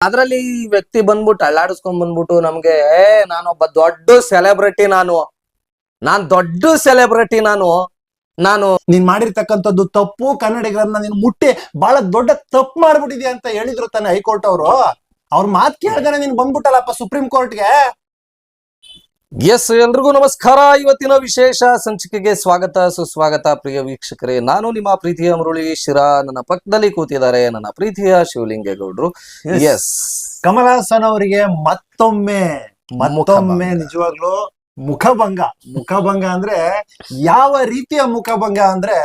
ಅದ್ರಲ್ಲಿ ಈ ವ್ಯಕ್ತಿ ಬಂದ್ಬಿಟ್ಟು ಅಳ್ಳಾಡಿಸ್ಕೊಂಡ್ ಬಂದ್ಬಿಟ್ಟು ನಮ್ಗೆ ಏ, ನಾನೊಬ್ಬ ದೊಡ್ಡ ಸೆಲೆಬ್ರಿಟಿ ನಾನು. ನಾನ್ ದೊಡ್ಡ ಸೆಲೆಬ್ರಿಟಿ ನಾನು. ನಾನು ನೀನ್ ಮಾಡಿರ್ತಕ್ಕಂಥದ್ದು ತಪ್ಪು ಕನ್ನಡಿಗರನ್ನ ನೀನ್ ಮುಟ್ಟಿ ಬಹಳ ದೊಡ್ಡ ತಪ್ಪು ಮಾಡ್ಬಿಟ್ಟಿದ್ಯಾ? ಅಂತ ಹೇಳಿದ್ರು ತಾನೆ ಹೈಕೋರ್ಟ್ ಅವರು. ಅವ್ರ ಮಾತ್ ಕೇಳ್ದಾನೆ ನೀನ್ ಬಂದ್ಬಿಟ್ಟಲ್ಲಪ್ಪ ಸುಪ್ರೀಂ ಕೋರ್ಟ್ಗೆ. ಎಸ್ ಎಲ್ರಿಗೂ ನಮಸ್ಕಾರ. ಇವತ್ತಿನ ವಿಶೇಷ ಸಂಚಿಕೆಗೆ ಸ್ವಾಗತ ಸುಸ್ವಾಗತ. ಪ್ರಿಯ ವೀಕ್ಷಕರೇ ನಾನು ನಿಮ್ಮ ಪ್ರೀತಿಯ ಮುರುಳಿ ಶಿರಾ. ನನ್ನ ಪಕ್ಕದಲ್ಲಿ ಕೂತಿದ್ದಾರೆ ನನ್ನ ಪ್ರೀತಿಯ ಶಿವಲಿಂಗೇಗೌಡರು. ಎಸ್ ಕಮಲ್ ಹಾಸನ್ ಅವರಿಗೆ ಮತ್ತೊಮ್ಮೆ ಮತ್ತೊಮ್ಮೆ. ನಿಜವಾಗ್ಲು ಮುಖಭಂಗ. ಮುಖಭಂಗ ಅಂದ್ರೆ ಯಾವ ರೀತಿಯ ಮುಖಭಂಗ ಅಂದ್ರೆ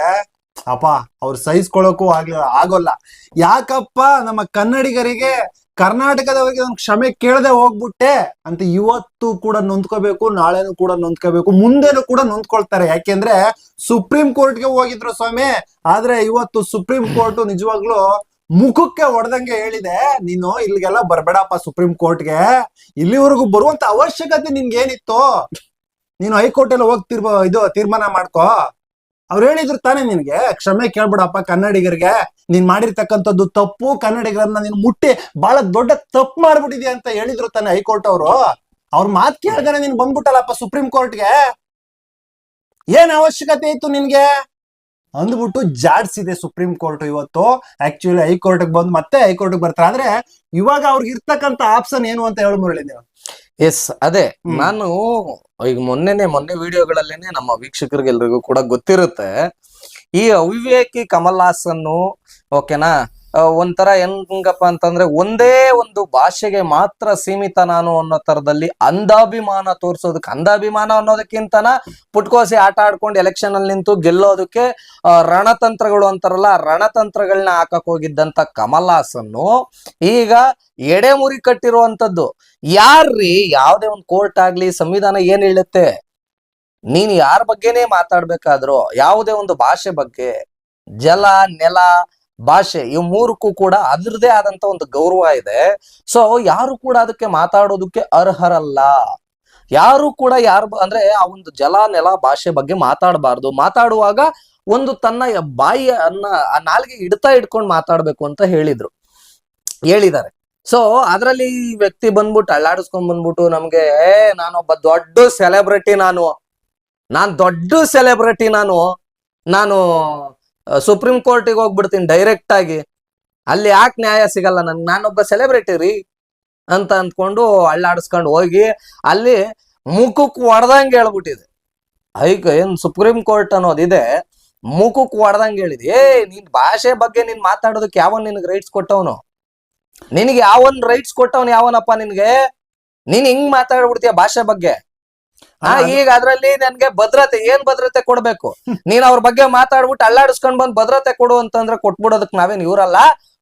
ಅಪ್ಪ ಅವ್ರು ಸಹಿಸ್ಕೊಳ್ಳೋಕು ಆಗ್ಲಿಲ್ಲ ಆಗೋಲ್ಲ. ಯಾಕಪ್ಪ ನಮ್ಮ ಕನ್ನಡಿಗರಿಗೆ ಕರ್ನಾಟಕದವರಿಗೆ ಒಂದು ಕ್ಷಮೆ ಕೇಳದೆ ಹೋಗ್ಬಿಟ್ಟೆ ಅಂತ ಇವತ್ತು ಕೂಡ ನೊಂದ್ಕೋಬೇಕು, ನಾಳೆನೂ ಕೂಡ ನೊಂದ್ಕೋಬೇಕು, ಮುಂದೆನೂ ಕೂಡ ನೊಂದ್ಕೊಳ್ತಾರೆ. ಯಾಕೆಂದ್ರೆ ಸುಪ್ರೀಂ ಕೋರ್ಟ್ಗೆ ಹೋಗಿದ್ರು ಸ್ವಾಮಿ, ಆದ್ರೆ ಇವತ್ತು ಸುಪ್ರೀಂ ಕೋರ್ಟ್ ನಿಜವಾಗ್ಲು ಮುಖಕ್ಕೆ ಹೊಡೆದಂಗೆ ಹೇಳಿದೆ, ನೀನು ಇಲ್ಲಿಗೆಲ್ಲ ಬರ್ಬೇಡಪ್ಪ ಸುಪ್ರೀಂ ಕೋರ್ಟ್ಗೆ. ಇಲ್ಲಿವರೆಗೂ ಬರುವಂತ ಅವಶ್ಯಕತೆ ನಿನ್ಗೆ ಏನಿತ್ತು ನೀನು ಹೈಕೋರ್ಟ್ ಎಲ್ಲ ಹೋಗಿ ಇದು ತೀರ್ಮಾನ ಮಾಡ್ಕೋ. ಅವ್ರು ಹೇಳಿದ್ರು ತಾನೇ ನಿನ್ಗೆ, ಕ್ಷಮೆ ಕೇಳ್ಬಿಡಪ್ಪ ಕನ್ನಡಿಗರಿಗೆ. ನೀನ್ ಮಾಡಿರ್ತಕ್ಕಂಥದ್ದು ತಪ್ಪು, ಕನ್ನಡಿಗರನ್ನ ನೀನ್ ಮುಟ್ಟಿ ಬಹಳ ದೊಡ್ಡ ತಪ್ಪು ಮಾಡ್ಬಿಟ್ಟಿದ್ಯಾ ಅಂತ ಹೇಳಿದ್ರು ತಾನೆ ಹೈಕೋರ್ಟ್ ಅವರು. ಅವ್ರ ಮಾತ್ ಕೇಳ್ದಾನೆ ನೀನ್ ಬಂದ್ಬಿಟ್ಟಲ್ಲಪ್ಪ ಸುಪ್ರೀಂ ಕೋರ್ಟ್ಗೆ. ಏನ್ ಅವಶ್ಯಕತೆ ಇತ್ತು ನಿನ್ಗೆ? ಅಂದ್ಬಿಟ್ಟು ಜಾಡ್ಸಿದೆ ಸುಪ್ರೀಂ ಕೋರ್ಟ್ ಇವತ್ತು. ಆಕ್ಚುಲಿ ಹೈಕೋರ್ಟ್ ಬಂದು ಮತ್ತೆ ಹೈಕೋರ್ಟ್ ಬರ್ತಾರೆ. ಆದ್ರೆ ಇವಾಗ ಅವ್ರಿಗೆ ಇರ್ತಕ್ಕಂತ ಆಪ್ಷನ್ ಏನು ಅಂತ ಹೇಳಿ ಮುರಳಿ ನೀವು. ಎಸ್ ಅದೇ ನಾನು ಈಗ ಮೊನ್ನೆನೆ ಮೊನ್ನೆ ವಿಡಿಯೋಗಳಲ್ಲೇನೆ ನಮ್ಮ ವೀಕ್ಷಕರಿಗೆಲ್ರಿಗೂ ಕೂಡ ಗೊತ್ತಿರುತ್ತೆ. ಈ ಅವಿವೇಕಿ ಕಮಲ್ ಹಾಸನ್ ಓಕೆನಾ ಒಂಥರ ಹೆಂಗಪ್ಪ ಅಂತಂದ್ರೆ ಒಂದೇ ಒಂದು ಭಾಷೆಗೆ ಮಾತ್ರ ಸೀಮಿತ ನಾನು ಅನ್ನೋ ತರದಲ್ಲಿ ಅಂಧಾಭಿಮಾನ ತೋರ್ಸೋದಕ್ಕೆ, ಅಂಧಾಭಿಮಾನ ಅನ್ನೋದಕ್ಕಿಂತನ ಪುಟ್ಕೋಸಿ ಆಟ ಆಡ್ಕೊಂಡು ಎಲೆಕ್ಷನ್ ಅಲ್ಲಿ ನಿಂತು ಗೆಲ್ಲೋದಕ್ಕೆ ರಣತಂತ್ರಗಳು ಅಂತಾರಲ್ಲ ರಣತಂತ್ರಗಳನ್ನ ಹಾಕಕ್ ಹೋಗಿದ್ದಂತ ಕಮಲ್ ಹಾಸನ್ ಈಗ ಎಡೆಮುರಿ ಕಟ್ಟಿರುವಂತದ್ದು ಯಾರ್ರಿ ಯಾವ್ದೇ ಒಂದು ಕೋರ್ಟ್ ಆಗ್ಲಿ ಸಂವಿಧಾನ ಏನ್ ಹೇಳುತ್ತೆ? ನೀನ್ ಯಾರ ಬಗ್ಗೆನೇ ಮಾತಾಡ್ಬೇಕಾದ್ರು, ಯಾವುದೇ ಒಂದು ಭಾಷೆ ಬಗ್ಗೆ ಜಲ ನೆಲ ಭಾಷೆ, ಇವ್ ಮೂರಕ್ಕೂ ಕೂಡ ಅದ್ರದೇ ಆದಂತ ಒಂದು ಗೌರವ ಇದೆ. ಸೊ ಯಾರು ಕೂಡ ಅದಕ್ಕೆ ಮಾತಾಡೋದಕ್ಕೆ ಅರ್ಹರಲ್ಲ. ಯಾರು ಕೂಡ ಯಾರು ಅಂದ್ರೆ ಆ ಒಂದು ಜಲ, ನೆಲ, ಭಾಷೆ ಬಗ್ಗೆ ಮಾತಾಡಬಾರ್ದು. ಮಾತಾಡುವಾಗ ಒಂದು ತನ್ನ ಬಾಯಿ ಅನ್ನ, ಆ ನಾಲ್ಗೆ ಇಡ್ತಾ ಇಟ್ಕೊಂಡು ಮಾತಾಡ್ಬೇಕು ಅಂತ ಹೇಳಿದ್ರು. ಹೇಳಿದ್ದಾರೆ. ಸೊ ಅದ್ರಲ್ಲಿ ವ್ಯಕ್ತಿ ಬಂದ್ಬಿಟ್ಟು ಅಳ್ಳಾಡಿಸ್ಕೊಂಡ್ ಬಂದ್ಬಿಟ್ಟು ನಮ್ಗೆ ನಾನೊಬ್ಬ ದೊಡ್ಡ ಸೆಲೆಬ್ರಿಟಿ ನಾನು. ನಾನ್ ದೊಡ್ಡ ಸೆಲೆಬ್ರಿಟಿ ನಾನು. ನಾನು ಸುಪ್ರೀಂ ಕೋರ್ಟಿಗೆ ಹೋಗ್ಬಿಡ್ತೀನಿ ಡೈರೆಕ್ಟ್ ಆಗಿ. ಅಲ್ಲಿ ಯಾಕೆ ನ್ಯಾಯ ಸಿಗಲ್ಲ ನನ್ಗೆ? ನಾನೊಬ್ಬ ಸೆಲೆಬ್ರಿಟಿ ರೀ ಅಂತ ಅಂದ್ಕೊಂಡು ಅಳ್ಳಾಡಿಸ್ಕೊಂಡು ಹೋಗಿ ಅಲ್ಲಿ ಮುಖಕ್ಕೆ ಹೊಡೆದಂಗೆ ಹೇಳ್ಬಿಟ್ಟಿದೆ. ಹೈಕ ಏನ್ ಸುಪ್ರೀಂ ಕೋರ್ಟ್ ಅನ್ನೋದಿದೆ ಮುಖಕ್ಕೆ ಹೊಡೆದಂಗೆ ಹೇಳಿದೆ. ಏ, ನಿನ್ ಭಾಷೆ ಬಗ್ಗೆ ನಿನ್ ಮಾತಾಡೋದಕ್ಕೆ ಯಾವನ್ ನಿನ್ಗೆ ರೈಟ್ಸ್ ಕೊಟ್ಟವನು? ನಿನಗೆ ಯಾವನ್ ರೈಟ್ಸ್ ಕೊಟ್ಟವನು ಯಾವನಪ್ಪ ನಿನ್ಗೆ? ನೀನ್ ಹಿಂಗ್ ಮಾತಾಡ್ಬಿಡ್ತೀಯ ಭಾಷೆ ಬಗ್ಗೆ? ಆ ಈಗ ಅದ್ರಲ್ಲಿ ನನ್ಗೆ ಭದ್ರತೆ ಏನ್ ಭದ್ರತೆ ಕೊಡ್ಬೇಕು? ನೀನ್ ಅವ್ರ ಬಗ್ಗೆ ಮಾತಾಡ್ಬಿಟ್ಟು ಅಲ್ಲಾಡಿಸ್ಕೊಂಡ್ ಬಂದ್ ಭದ್ರತೆ ಕೊಡು ಅಂತಂದ್ರೆ ಕೊಟ್ಬಿಡೋದಕ್ ನಾವೇನ್ ಇವ್ರಲ್ಲ?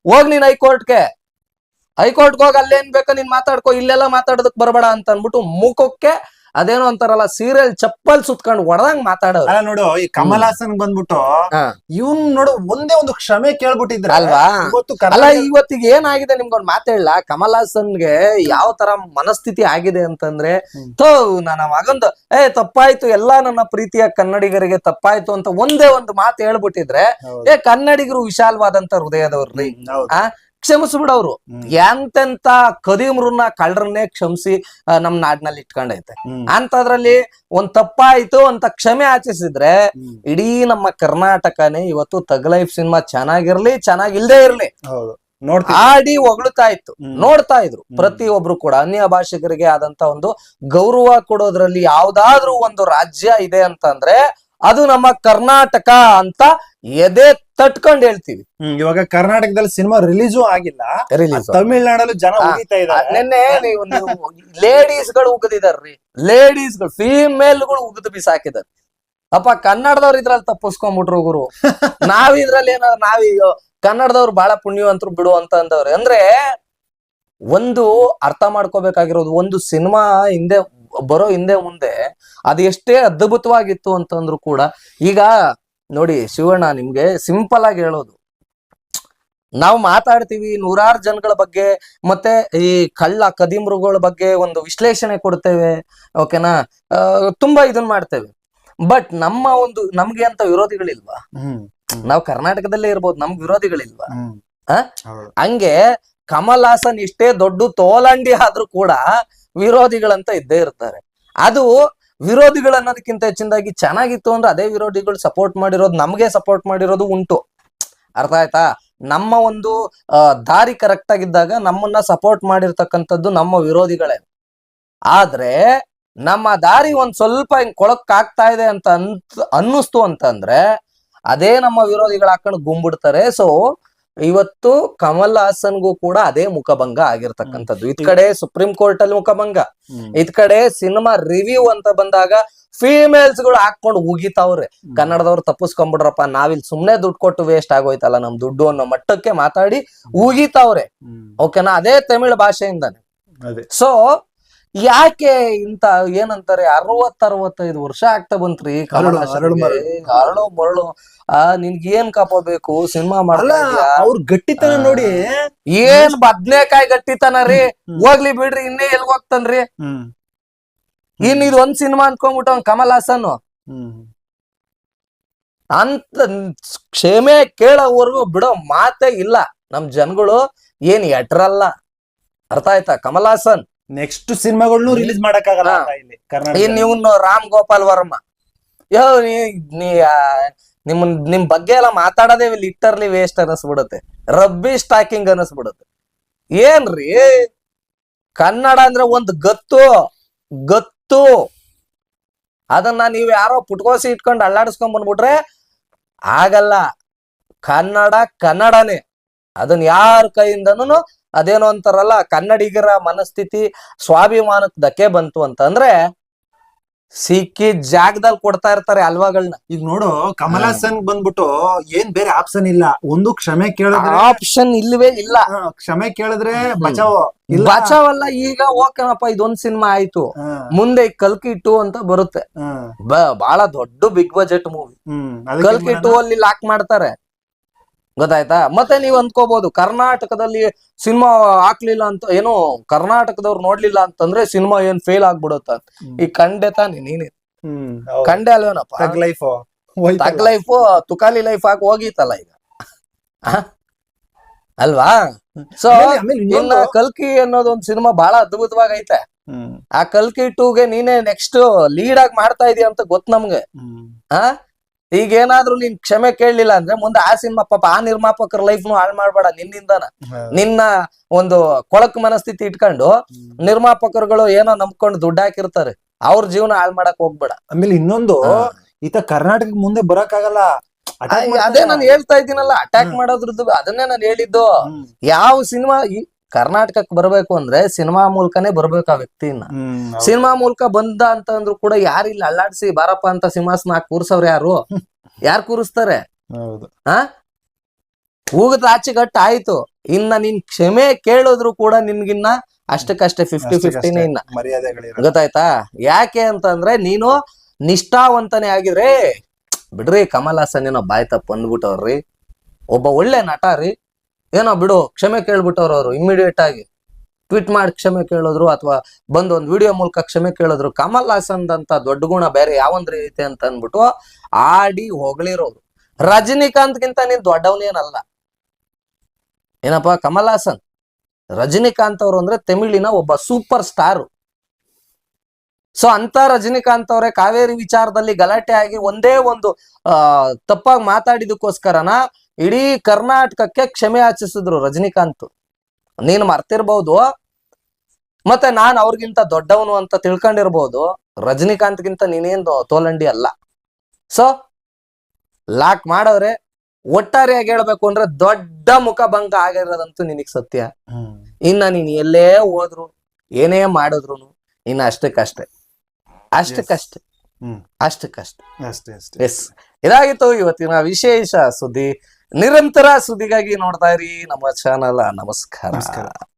ಹೋಗ್ ನೀನ್ ಹೈಕೋರ್ಟ್ಗೆ ಹೈಕೋರ್ಟ್ಗೆ ಹೋಗಿ ಅಲ್ಲೇನ್ ಬೇಕೋ ನೀನ್ ಮಾತಾಡ್ಕೋ ಇಲ್ಲೆಲ್ಲ ಮಾತಾಡೋದಕ್ ಬರಬೇಡ ಅಂತ ಅನ್ಬಿಟ್ಟು ಮುಖಕ್ಕೆ ಅದೇನೋ ಅಂತಾರಲ್ಲ ಸೀರಿಯಲ್ ಚಪ್ಪಲ್ ಸುತ್ಕೊಂಡು ಹೊಡೆದಂಗ್ ಮಾತಾಡೋರು ಅಲ್ಲ ನೋಡು ಈ ಕಮಲ್ ಹಾಸನ್ ಬಂದ್ಬಿಟ್ಟು ಹಾ. ಇವನ್ ನೋಡು ಒಂದೇ ಒಂದು ಕ್ಷಮೆ ಕೇಳ್ಬಿಟ್ಟಿದ್ರೆ ಅಲ್ವಾ ಇವತ್ತು ಅಲ್ಲ ಕರ್ನಾಟಕ ಇವತ್ತಿಗೆ ಏನಾಗಿದೆ ನಿಮ್ಗೊಂದ್ ಮಾತಾಡ್ಲಾ ಕಮಲ್ ಹಾಸನ್ಗೆ ಯಾವ ತರ ಮನಸ್ಥಿತಿ ಆಗಿದೆ ಅಂತಂದ್ರೆ ಹ್ಮ್. ನಾನು ನನ್ನ ಮಗಂದು ಏ ತಪ್ಪಾಯ್ತು ಎಲ್ಲಾ ನನ್ನ ಪ್ರೀತಿಯ ಕನ್ನಡಿಗರಿಗೆ ತಪ್ಪಾಯ್ತು ಅಂತ ಒಂದೇ ಒಂದು ಮಾತು ಹೇಳ್ಬಿಟ್ಟಿದ್ರೆ ಹೌದು. ಏ ಕನ್ನಡಿಗರು ವಿಶಾಲವಾದಂತ ಹೃದಯದವ್ರಿ ಹ್ಮ್, ಹೌದು. ಆ ಕ್ಷಮಿಸ್ಬಿಡವ್ರು. ಎಂತೆಂತ ಕದಿಮ್ರನ್ನ ಕಳ್ಳರನ್ನೇ ಕ್ಷಮಿಸಿ ನಮ್ ನಾಡಿನಲ್ಲಿ ಇಟ್ಕೊಂಡೈತೆ. ಅಂತದ್ರಲ್ಲಿ ಒಂದ್ ತಪ್ಪಾಯ್ತು ಅಂತ ಕ್ಷಮೆ ಆಚರಿಸಿದ್ರೆ ಹ್ಮ್. ಇಡೀ ನಮ್ಮ ಕರ್ನಾಟಕನೇ ಇವತ್ತು ತಗ್ ಲೈಫ್ ಸಿನಿಮಾ ಚೆನ್ನಾಗಿರ್ಲಿ ಚೆನ್ನಾಗಿಲ್ದೇ ಇರ್ಲಿ. ಆಡಿ ಹೊಗಳ್ತಾ ಇತ್ತು. ನೋಡ್ತಾ ಇದ್ರು. ಪ್ರತಿ ಪ್ರತಿಯೊಬ್ರು ಕೂಡ ಅನ್ಯ ಭಾಷಿಗರಿಗೆ ಆದಂತ ಒಂದು ಗೌರವ ಕೊಡೋದ್ರಲ್ಲಿ ಯಾವ್ದಾದ್ರೂ ಒಂದು ರಾಜ್ಯ ಇದೆ ಅಂತಂದ್ರೆ ಅದು ನಮ್ಮ ಕರ್ನಾಟಕ ಅಂತ ಎದೆ ತಟ್ಕೊಂಡ್ ಹೇಳ್ತೀವಿ. ಇವಾಗ ಕರ್ನಾಟಕದಲ್ಲಿ ಸಿನಿಮಾ ರಿಲೀಸು ಆಗಿಲ್ಲ. ರಿಲೀಸ್ ತಮಿಳ್ನಾಡಲ್ಲೂ ಜನ. ಉಗಿತಾ ಇದ್ದಾರೆ ನಿನ್ನೆ ನೀವು ಲೇಡೀಸ್ಗಳು ಉಗಿದಿದಾರ್ರಿ. ಲೇಡೀಸ್ಗಳು ಫೀಮೇಲ್ಗಳು ಉಗಿದು ಬಿಸಾಕಿದಾರೆ ಅಪ್ಪ ಕನ್ನಡದವ್ರು ಇದ್ರಲ್ಲಿ ತಪ್ಪಿಸ್ಕೊಂಡ್ಬಿಟ್ರು ಗುರು. ನಾವ್ ಇದ್ರಲ್ಲಿ ಏನಾದ್ರು ನಾವೀಗ ಕನ್ನಡದವ್ರು ಬಹಳ ಪುಣ್ಯವಂತರು ಬಿಡು ಅಂತ ಅಂದವ್ರೆ. ಅಂದ್ರೆ ಒಂದು ಅರ್ಥ ಮಾಡ್ಕೋಬೇಕಾಗಿರೋದು ಒಂದು ಸಿನಿಮಾ ಹಿಂದೆ ಬರೋ ಹಿಂದೆ ಮುಂದೆ ಅದು ಎಷ್ಟೇ ಅದ್ಭುತವಾಗಿತ್ತು ಅಂತಂದ್ರು ಕೂಡ ಈಗ ನೋಡಿ ಶಿವಣ್ಣ ನಿಮ್ಗೆ ಸಿಂಪಲ್ ಆಗಿ ಹೇಳೋದು. ನಾವು ಮಾತಾಡ್ತೀವಿ ನೂರಾರು ಜನಗಳ ಬಗ್ಗೆ ಮತ್ತೆ ಈ ಕಳ್ಳ ಕದಿಮೃಗಳ ಬಗ್ಗೆ ಒಂದು ವಿಶ್ಲೇಷಣೆ ಕೊಡ್ತೇವೆ ಓಕೆನಾ ತುಂಬಾ ಇದನ್ ಮಾಡ್ತೇವೆ. ಬಟ್ ನಮ್ಮ ಒಂದು ನಮ್ಗೆ ಅಂತ ವಿರೋಧಿಗಳಿಲ್ವಾ? ನಾವು ಕರ್ನಾಟಕದಲ್ಲೇ ಇರ್ಬೋದು ನಮ್ಗೆ ವಿರೋಧಿಗಳಿಲ್ವಾ? ಹಂಗೆ ಕಮಲ್ ಹಾಸನ್ ಇಷ್ಟೇ ದೊಡ್ಡ ತೋಲಂಡಿ ಆದ್ರೂ ಕೂಡ ವಿರೋಧಿಗಳಂತ ಇದ್ದೇ ಇರ್ತಾರೆ. ಅದು ವಿರೋಧಿಗಳು ಅನ್ನೋದಕ್ಕಿಂತ ಹೆಚ್ಚಿನದಾಗಿ ಚೆನ್ನಾಗಿತ್ತು ಅಂದ್ರೆ ಅದೇ ವಿರೋಧಿಗಳು ಸಪೋರ್ಟ್ ಮಾಡಿರೋದು, ನಮಗೆ ಸಪೋರ್ಟ್ ಮಾಡಿರೋದು ಉಂಟು. ಅರ್ಥ ಆಯ್ತಾ? ನಮ್ಮ ಒಂದು ದಾರಿ ಕರೆಕ್ಟ್ ಆಗಿದ್ದಾಗ ನಮ್ಮನ್ನ ಸಪೋರ್ಟ್ ಮಾಡಿರ್ತಕ್ಕಂಥದ್ದು ನಮ್ಮ ವಿರೋಧಿಗಳೇ. ಆದ್ರೆ ನಮ್ಮ ದಾರಿ ಒಂದ್ ಸ್ವಲ್ಪ ಹಿಂಗ್ ಕೊಳಕ್ಕಾಗ್ತಾ ಇದೆ ಅಂತ ಅಂತ, ಅನ್ನಿಸ್ತು ಅಂತಂದ್ರೆ ಅದೇ ನಮ್ಮ ವಿರೋಧಿಗಳು ಹಾಕೊಂಡು ಗುಂಬಿಡ್ತಾರೆ. ಸೊ ಇವತ್ತು ಕಮಲ್ ಹಾಸನ್ಗೂ ಕೂಡ ಅದೇ ಮುಖಭಂಗ ಆಗಿರ್ತಕ್ಕಂಥದ್ದು. ಇದ್ ಕಡೆ ಸುಪ್ರೀಂ ಕೋರ್ಟ್ ಅಲ್ಲಿ ಮುಖಭಂಗ ಇದ್ ಕಡೆ ಸಿನಿಮಾ ರಿವ್ಯೂ ಅಂತ ಬಂದಾಗ ಫೀಮೇಲ್ಸ್ಗಳು ಹಾಕೊಂಡು ಉಗಿತಾವ್ರೆ ಕನ್ನಡದವ್ರು ತಪ್ಪಿಸ್ಕೊಂಡ್ಬಿಡ್ರಪ್ಪ ನಾವಿಲ್ಲಿ ಸುಮ್ನೆ ದುಡ್ಡು ಕೊಟ್ಟು ವೇಸ್ಟ್ ಆಗೋಯ್ತಲ್ಲ ನಮ್ ದುಡ್ಡು ಅನ್ನೋ ಮಟ್ಟಕ್ಕೆ ಮಾತಾಡಿ ಉಗಿತಾವ್ರೆ. ಓಕೆನಾ? ಅದೇ ತಮಿಳ್ ಭಾಷೆಯಿಂದಾನೆ. ಅದೇ. ಸೊ ಯಾಕೆ ಇಂತ ಏನಂತಾರೆ ಅರವತ್ ಅರವತ್ತೈದು ವರ್ಷ ಆಗ್ತಾ ಬಂತ್ರಿ ಅರಳು- ಮರಳು. ಆ ನಿನ್ಗೆ ಏನ್ ಕಾಪ ಬೇಕು? ಸಿನಿಮಾ ಮಾಡಲ್ಲ ಅವ್ರ ಗಟ್ಟಿತನ. ನೋಡಿ. ಏನ್ ಬದ್ನೇಕಾಯಿ ಗಟ್ಟಿತನ ರೀ. ಹೋಗ್ಲಿ ಬಿಡ್ರಿ ಇನ್ನೇ ಎಲ್ಗ್ ಹೋಗ್ತನ್ರಿ ಇನ್ ಇದು ಒಂದ್ ಸಿನಿಮಾ ಅನ್ಕೊಂಡ್ಬಿಟ್ಟು ಅವ್ನ್ ಕಮಲ್ ಹಾಸನ್ ಹ್ಮ್. ಅಂತ ಕ್ಷಮೆ ಕೇಳೋವರೆಗೂ ಬಿಡೋ ಮಾತೇ ಇಲ್ಲ. ನಮ್ ಜನಗಳು ಏನ್ ಎಟ್ರಲ್ಲ. ಅರ್ಥ ಆಯ್ತಾ? ಕಮಲ್ ಹಾಸನ್ ನೆಕ್ಸ್ಟ್ ಸಿನಿಮಾಗಳನ್ನೂ ರಿಲೀಸ್ ಮಾಡಕ್ಕಾಗಲ್ಲ. ಅಂತ ಇಲ್ಲಿ ಕರ್ನಾಟಕ ಇವ್ನು ರಾಮ್ ಗೋಪಾಲ್ ವರ್ಮ. ಯೋ ನೀ ನೀ ಆ, ನಿಮ್ ನಿಮ್ ಬಗ್ಗೆ ಎಲ್ಲ ಮಾತಾಡೋದೇ ಲಿಟರ್ಲಿ ವೇಸ್ಟ್ ಅನಿಸ್ಬಿಡುತ್ತೆ ರಬ್ಬಿ ಸ್ಟಾಕಿಂಗ್ ಅನಿಸ್ಬಿಡುತ್ತೆ ಏನ್ರಿ? ಕನ್ನಡ ಅಂದ್ರೆ ಒಂದ್ ಗತ್ತು ಗತ್ತು. ಅದನ್ನ ನೀವ್ ಯಾರೋ ಪುಟ್ಕೋಸಿ ಇಟ್ಕೊಂಡು ಅಲ್ಲಾಡಿಸ್ಕೊಂಡ್ ಬಂದ್ಬಿಟ್ರೆ ಆಗಲ್ಲ. ಕನ್ನಡ ಕನ್ನಡನೇ. ಅದನ್ನ ಯಾರ ಕೈಯಿಂದನೂ ಅದೇನೋ ಅಂತಾರಲ್ಲ ಕನ್ನಡಿಗರ ಮನಸ್ಥಿತಿ ಸ್ವಾಭಿಮಾನಕ್ಕೆ ಧಕ್ಕೆ ಬಂತು ಅಂತಂದ್ರೆ ಸಿಕ್ಕಿ ಜಾಗದಲ್ಲಿ ಕೊಡ್ತಾ ಇರ್ತಾರೆ ಅಲ್ವಾಗಳನ್ನ ಈಗ ನೋಡು ಕಮಲ್. ಹಾಸನ್ ಬಂದ್ಬಿಟ್ಟು ಏನ್ ಬೇರೆ ಆಪ್ಷನ್ ಇಲ್ಲ. ಒಂದು ಕ್ಷಮೆ ಕೇಳಿದ್ರೆ ಆಪ್ಷನ್ ಇಲ್ವೇ ಇಲ್ಲ. ಕ್ಷಮೆ ಕೇಳಿದ್ರೆ ಬಚಾವ್? ಬಚಾವಲ್ಲ ಈಗ ಓಕೆನಪ್ಪ ಇದೊಂದ್ ಸಿನಿಮಾ ಆಯ್ತು. ಮುಂದೆ ಕಲ್ಕಿ ಟು ಅಂತ ಬರುತ್ತೆ. ಬಹಳ ದೊಡ್ಡ ಬಿಗ್ ಬಜೆಟ್ ಮೂವಿ ಕಲ್ಕಿ ಟು ಅಲ್ಲಿ ಲಾಕ್ ಮಾಡ್ತಾರೆ. ಗೊತ್ತಾಯ್ತಾ? ಮತ್ತೆ ನೀವ್ ಅಂದ್ಕೋಬಹುದು ಕರ್ನಾಟಕದಲ್ಲಿ ಸಿನಿಮಾ ಹಾಕ್ಲಿಲ್ಲ ಅಂತ ಏನು ಕರ್ನಾಟಕದವ್ರು ನೋಡ್ಲಿಲ್ಲ ಅಂತಂದ್ರೆ ಸಿನಿಮಾ ಏನ್ ಫೇಲ್ ಆಗ್ಬಿಡುತ್ತ. ಈ ಕಂಡೆ ತಾನೆ ನೀನೆ. ಕಂಡೆ ಅಲ್ವೇನಪ್ಪ? Thug life thug life Tukali life ಹಾಕಿ ಹೋಗಿತ್ತಲ್ಲ ಈಗ. ಆ? ಅಲ್ವಾ? ಸೊ ಇನ್ನ ಕಲ್ಕಿ ಅನ್ನೋದು ಒಂದ್ ಸಿನಿಮಾ ಬಹಳ ಅದ್ಭುತವಾಗಿ ಐತೆ. ಆ ಕಲ್ಕಿ ಟೂಗೆ ನೀನೆ ನೆಕ್ಸ್ಟ್ ಲೀಡ್ ಆಗಿ ಮಾಡ್ತಾ ಇದೀಯ ಅಂತ ಗೊತ್ತು ನಮ್ಗೆ. ಆ ಈಗ ಏನಾದ್ರು ನೀನ್ ಕ್ಷಮೆ ಕೇಳಲಿಲ್ಲ ಅಂದ್ರೆ ಮುಂದೆ ಆ ಸಿನಿಮಾ ಪಾಪ ಆ ನಿರ್ಮಾಪಕರ ಲೈಫ್ ನು ಹಾಳು ಮಾಡ್ಬೇಡ ನಿನ್ನಿಂದನ. ನಿನ್ನ ಒಂದು ಕೊಳಕ್ ಮನಸ್ಥಿತಿ ಇಟ್ಕೊಂಡು ನಿರ್ಮಾಪಕರುಗಳು ಏನೋ ನಂಬ್ಕೊಂಡು ದುಡ್ಡು ಹಾಕಿರ್ತಾರೆ. ಅವ್ರ ಜೀವನ ಹಾಳು ಮಾಡಕ್ ಹೋಗ್ಬೇಡ. ಆಮೇಲೆ ಇನ್ನೊಂದು. ಈತ ಕರ್ನಾಟಕ ಮುಂದೆ ಬರಕ್ಕಾಗಲ್ಲ. ಆಗಲ್ಲ ಅದೇ ನಾನು ಹೇಳ್ತಾ ಇದ್ದೀನಲ್ಲ ಅಟ್ಯಾಕ್. ಮಾಡೋದ್ರದ್ದು ಅದನ್ನೇ ನಾನು ಹೇಳಿದ್ದು. ಯಾವ ಸಿನಿಮಾ ಕರ್ನಾಟಕಕ್ಕೆ ಬರಬೇಕು ಅಂದ್ರೆ ಸಿನಿಮಾ ಮೂಲಕನೇ ಬರ್ಬೇಕು ಆ ವ್ಯಕ್ತಿನ. ಸಿನಿಮಾ ಮೂಲಕ ಬಂದ ಅಂತ ಅಂದ್ರು ಕೂಡ ಯಾರು ಇಲ್ಲಿ ಅಲ್ಲಾಡ್ಸಿ ಬಾರಪ್ಪ ಅಂತ ಸಿಂಹಾಸನ ಕೂರ್ಸವ್ರ ಯಾರು? ಯಾರು ಕೂರಿಸ್ತಾರೆ? ಆ? ಹೋಗದ ಆಚೆಗಟ್ಟ ಆಯ್ತು. ಇನ್ನ ನಿನ್ ಕ್ಷಮೆ ಕೇಳಿದ್ರು ಕೂಡ ನಿನ್ಗಿನ್ನ ಅಷ್ಟಕ್ಕಷ್ಟೇ ಫಿಫ್ಟಿ ಫಿಫ್ಟಿನೇ ಇನ್ನ. ಗೊತ್ತಾಯ್ತಾ? ಯಾಕೆ ಅಂತಂದ್ರೆ ನೀನು ನಿಷ್ಠಾವಂತನೇ ಆಗಿದ್ರೆ ಬಿಡ್ರಿ ಕಮಲ್ ಹಾಸನ್ ಏನೋ ಬಾಯ್ ತಪ್ಪ ಅಂದ್ಬಿಟ್ಟವ್ರಿ ಒಬ್ಬ ಒಳ್ಳೆ ನಟ ರೀ. ಏನೋ ಬಿಡು, ಕ್ಷಮೆ ಕೇಳ್ಬಿಟ್ಟವ್ರು ಅವರು ಇಮಿಡಿಯೇಟ್ ಆಗಿ. ಟ್ವೀಟ್ ಮಾಡಿ ಕ್ಷಮೆ ಕೇಳಿದ್ರು ಅಥವಾ ಬಂದು ಒಂದು ವಿಡಿಯೋ ಮೂಲಕ ಕ್ಷಮೆ ಕೇಳಿದ್ರು, ಕಮಲ್ ಹಾಸನ್ ಅಂತ ದೊಡ್ಡ ಗುಣ ಬೇರೆ ಯಾವಂದ್ರೆ ಐತೆ ಅಂತ ಅಂದ್ಬಿಟ್ಟು ಆಡಿ ಹೊಗಳಿರೋರು. ರಜನಿಕಾಂತ್ಗಿಂತ ನೀನ್ ದೊಡ್ಡವನೇನಲ್ಲ ಏನಪ್ಪಾ, ಕಮಲ್ ಹಾಸನ್? ರಜನಿಕಾಂತ್ ಅವರು ಅಂದ್ರೆ ತಮಿಳಿನ ಒಬ್ಬ ಸೂಪರ್ ಸ್ಟಾರ್ ಸೊ ಅಂತ ರಜನಿಕಾಂತ್ ಅವರೇ ಕಾವೇರಿ ವಿಚಾರದಲ್ಲಿ ಗಲಾಟೆ ಆಗಿ ಒಂದೇ ಒಂದು ಆ ತಪ್ಪಾಗಿ ಮಾತಾಡಿದಕ್ಕೋಸ್ಕರನ ಇಡೀ ಕರ್ನಾಟಕಕ್ಕೆ ಕ್ಷಮೆ ಯಾಚಿಸಿದ್ರು ರಜನಿಕಾಂತ್. ನೀನು ಮರ್ತಿರ್ಬಹುದು ಮತ್ತೆ ನಾನ್ ಅವ್ರಿಗಿಂತ ದೊಡ್ಡವನು ಅಂತ ತಿಳ್ಕೊಂಡಿರ್ಬೋದು ರಜನಿಕಾಂತ್ಗಿಂತ ನೀನೇನ್ ತೋಲಂಡಿ ಅಲ್ಲ. ಸೊ ಲಾಕ್ ಮಾಡವ್ರೆ ಒಟ್ಟಾರೆಯಾಗಿ ಹೇಳ್ಬೇಕು ಅಂದ್ರೆ ದೊಡ್ಡ ಮುಖಭಂಗ ಆಗಿರೋದಂತೂ ನಿನಗ್ ಸತ್ಯ. ಇನ್ನ ನೀನ್ ಎಲ್ಲೇ ಹೋದ್ರು ಏನೇ ಮಾಡಿದ್ರು ಇನ್ನ ಅಷ್ಟಕ್ಕಷ್ಟೇ ಅಷ್ಟಕ್ಕಷ್ಟೇ ಹ್ಮ್. ಅಷ್ಟಕ್ಕಷ್ಟೇ ಅಷ್ಟೇ ಅಷ್ಟೇ. ಎಸ್ ಇದಾಗಿತ್ತು ಇವತ್ತಿನ ವಿಶೇಷ ಸುದ್ದಿ. ನಿರಂತರ ಸುದ್ದಿಗಾಗಿ ನೋಡ್ತಾ ಇರಿ ನಮ್ಮ ಚಾನಲ್ ನಮಸ್ಕಾರ. ನಮಸ್ಕಾರ.